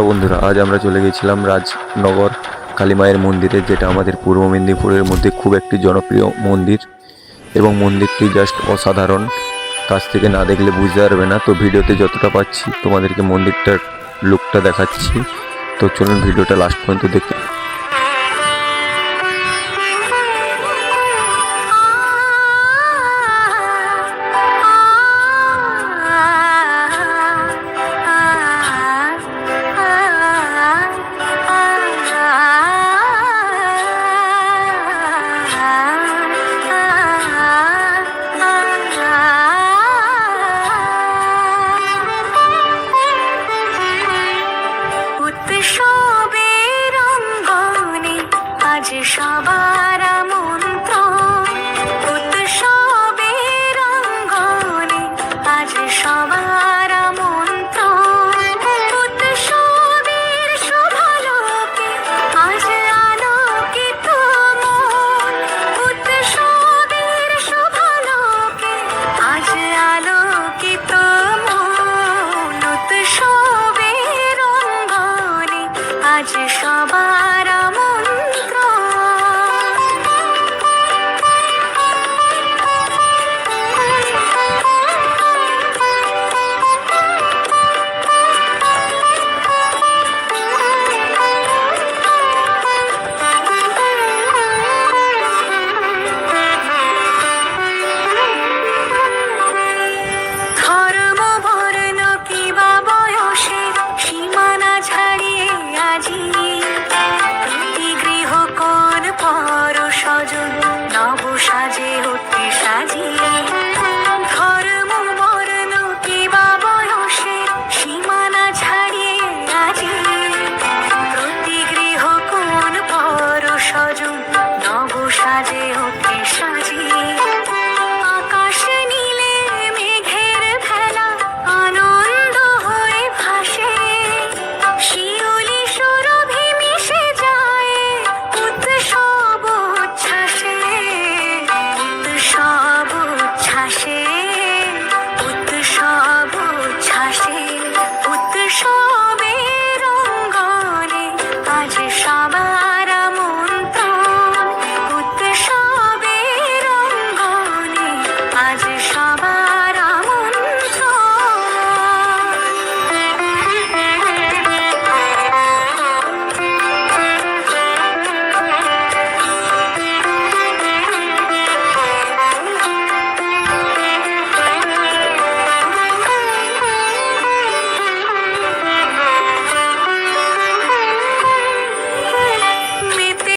Hello বন্ধুরা, আজ আমরা চলে গেছিলাম রাজনগর কালীমায়ের মন্দিরে, যেটা আমাদের পূর্ব মেদিনীপুরের মধ্যে খুব একটি জনপ্রিয় মন্দির। এবং মন্দিরটি জাস্ট অসাধারণ। কাছ থেকে না দেখলে বুঝতে পারবে না, তো ভিডিওতে যতটা পাচ্ছি তোমাদেরকে মন্দিরটার লুকটা দেখাচ্ছি। তো চলুন ভিডিওটা লাস্ট পর্যন্ত দেখতে উৎসবের অঙ্গনে আজ সবার 只好把。那是